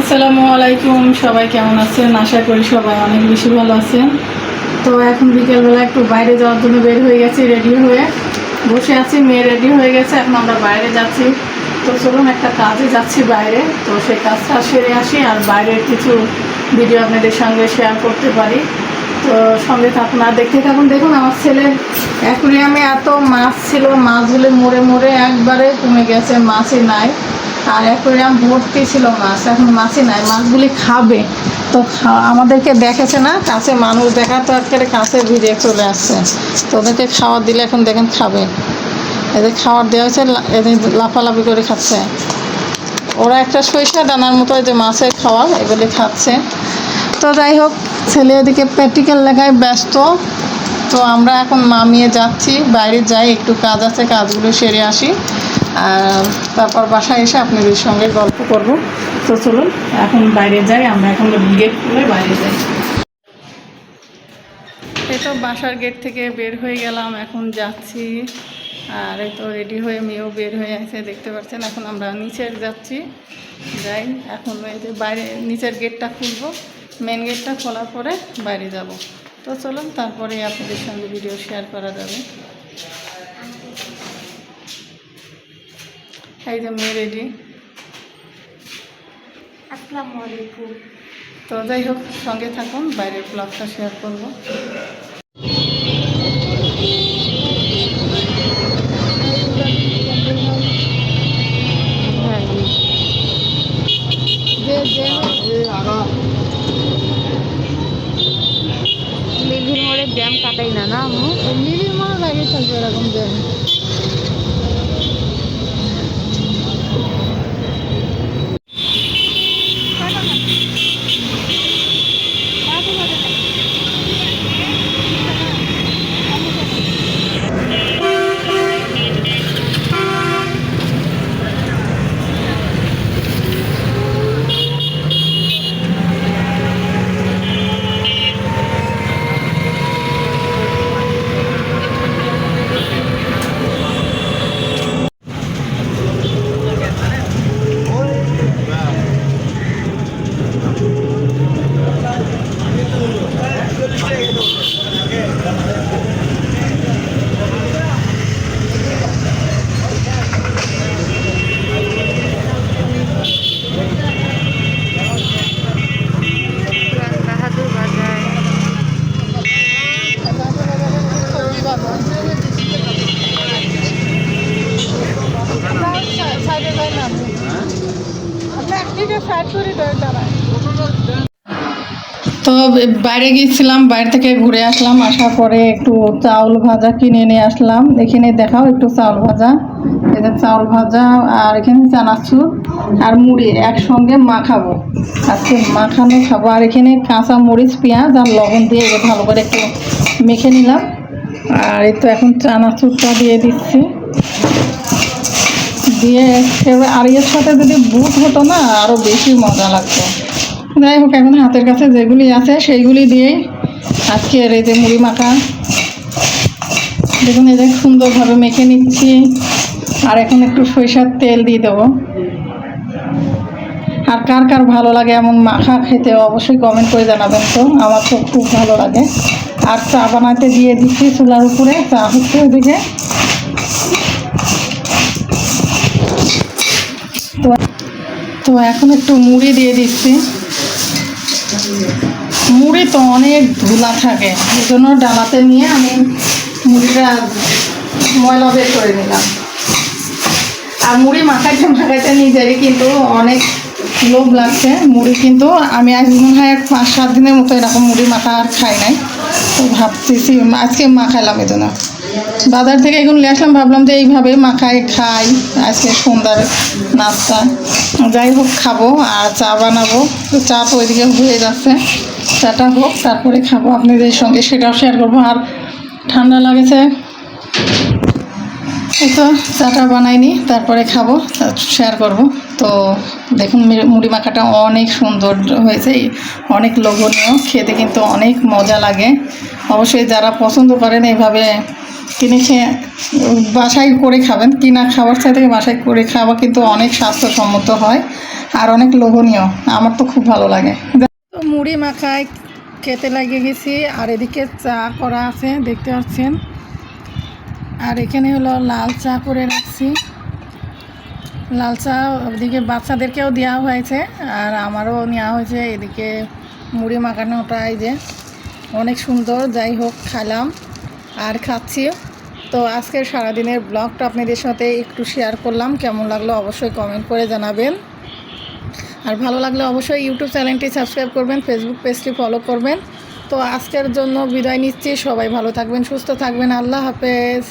আসসালামু আলাইকুম, সবাই কেমন আছেন? আশা করি সবাই অনেক বেশি ভালো আছেন। তো এখন বিকেলবেলা একটু বাইরে যাওয়ার জন্য বের হয়ে গেছি রেডি হয়ে। বসে আছি, মেয়ে রেডি হয়ে গেছে, এখন আমরা বাইরে যাচ্ছি। তো চলুন, একটা কাজে যাচ্ছি বাইরে। তো সেই কাজটা সেরে আসি, আর বাইরের কিছু ভিডিও আপনাদের সঙ্গে শেয়ার করতে পারি। তো সঙ্গে থাকুন, আর দেখতে থাকুন, দেখুন, আমার ছেলের অ্যাকুরিয়ামে এত মাছ ছিল, মাছগুলো মরে মরে একবারে কমে গেছে, মাছই নাই। আর অ্যাকুরিয়াম ভর্তি ছিল মাছ, এখন মাছই নাই, মাছগুলি খাবে। তো আমাদেরকে দেখেছে না, কাছে মানুষ দেখা তো একেবারে কাছে ভিড়ে চলে আসছে। তো ওদেরকে খাবার দিলে এখন দেখেন খাবে। এদের খাবার দেওয়া হয়েছে এদের লাফালাফি করে খাচ্ছে। ওরা একটা সরিষা দানার মতো যে মাছের খাওয়া এগুলি খাচ্ছে। তো যাই হোক, ছেলে ওদিকে প্র্যাকটিক্যাল লেখায় ব্যস্ত। তো আমরা এখন মামিয়ে যাচ্ছি, বাইরে যাই, একটু কাজ আছে, কাজগুলো সেরে আসি। তারপর বাসায় এসে আপনাদের সঙ্গে গল্প করব। তো চলুন, এখন বাইরে যাই, আমরা এখন গেট খুলে বাইরে যাই। এই তো বাসার গেট থেকে বের হয়ে গেলাম, এখন যাচ্ছি। আর এই তো রেডি হয়ে মেয়েও বের হয়ে আছে, দেখতে পাচ্ছেন, এখন আমরা নিচের যাচ্ছি। যাই, এখন এই যে বাইরে, নিচের গেটটা খুলবো। মেন গেটটা খোলার পরে বাইরে যাব। তো চলুন, তারপরে আপনাদের সঙ্গে ভিডিও শেয়ার করা যাবে। এই যে মেয়ে রেডি আসসালামু আলাইকুম তো যাই হোক সঙ্গে থাকুন বাইরের ব্লগটা শেয়ার করব। লিভির মোড়ে জ্যাম কাটাই না না আম্মু? লিলির মনে লাগে থাকবে এরকম জ্যাম বাহাদুর বাজার তো বাইরে গিয়েছিলাম, বাইরে থেকে ঘুরে আসলাম, আসার পরে একটু চাউল ভাজা কিনে নিয়ে আসলাম। এখানে দেখাও একটু চাউল ভাজা। এদের চাউল ভাজা আর এখানে চানাচুর আর মুড়ি একসঙ্গে মাখাবো। আজকে মাখানো খাব। আর এখানে কাঁচা মরিচ, পেঁয়াজ আর লবণ দিয়ে ভালো করে একটু মেখে নিলাম। আর এই তো এখন চানাচুরটা দিয়ে দিচ্ছি। দিয়ে এবার আর এর সাথে যদি বুট হতো না আরও বেশি মজা লাগতো। যাই হোক, এখন হাতের কাছে যেগুলি আছে, সেইগুলি দিয়েই আজকের এই যে মুড়ি মাখা। দেখুন, এই যে সুন্দরভাবে মেখে নিচ্ছি। আর এখন একটু সরিষার তেল দিয়ে দেবো। আর কার কার ভালো লাগে এমন মাখা খেতে, অবশ্যই কমেন্ট করে জানাবেন তো। আমার তো খুব ভালো লাগে। আর চা বানাতে দিয়ে দিচ্ছি চুলার উপরে। চা হচ্ছে ওদিকে তো তো এখন একটু মুড়ি দিয়ে দিচ্ছি। মুড়ি তো অনেক ধুলা থাকে, এই জন্য ডালাতে নিয়ে আমি মুড়িটা ময়লা বের করে নিলাম। আর মুড়ি মাখাইতে মাখাইতে নিজেরই কিন্তু অনেক লোভ লাগছে। মুড়ি কিন্তু আমি আজ মনে হয় পাঁচ সাত দিনের মতো এরকম মুড়ি মাখা আর খাই নাই। তো ভাবতেছি, আজকে মাখাইলাম এই জন্য। বাজার থেকে এগুলো নিয়ে আসলাম, ভাবলাম যে এইভাবে মাখায় খাই। আজকে সন্ধ্যার নাস্তা। যাই হোক, খাব আর চা বানাবো। তো চা তো ওইদিকে হয়ে যাচ্ছে। চাটা হোক, তারপরে খাব। আপনাদের সঙ্গে সেটাও শেয়ার করব। আর ঠান্ডা লাগেছে। এই তো চাটা বানাইনি, তারপরে খাব শেয়ার করব। তো দেখুন মুড়ি মাখাটা অনেক সুন্দর হয়েছে। অনেক লোভনীয়, খেতে কিন্তু অনেক মজা লাগে। অবশ্যই যারা পছন্দ করেন, এইভাবে কিনে খেয়ে বাসায় করে খাবেন। কিনা খাবার চাইতে বাসায় করে খাওয়া কিন্তু অনেক স্বাস্থ্যসম্মত হয় আর অনেক লোভনীয়। আমার তো খুব ভালো লাগে। মুড়ি মাখায় খেতে লাগিয়ে গেছি। আর এদিকে চা করা আছে, দেখতে পাচ্ছেন। আর এখানে হলো লাল চা করে রাখছি। লাল চা ওদিকে বাচ্চাদেরকেও দেওয়া হয়েছে, আর আমারও নেওয়া হয়েছে। এদিকে মুড়ি মাখানোটা যে, অনেক সুন্দর। যাই হোক খালাম আর খাচ্ছি। তো আজকের সারাদিনের ব্লগটা আপনাদের সাথে একটু শেয়ার করলাম। কেমন লাগল অবশ্যই কমেন্ট করে জানাবেন। আর ভালো লাগলে অবশ্যই ইউটিউব চ্যানেলটি সাবস্ক্রাইব করবেন ফেসবুক পেজটি ফলো করবেন। তো আজকের জন্য বিদায় নিচ্ছি। সবাই ভালো থাকবেন, সুস্থ থাকবেন। আল্লাহ হাফেজ।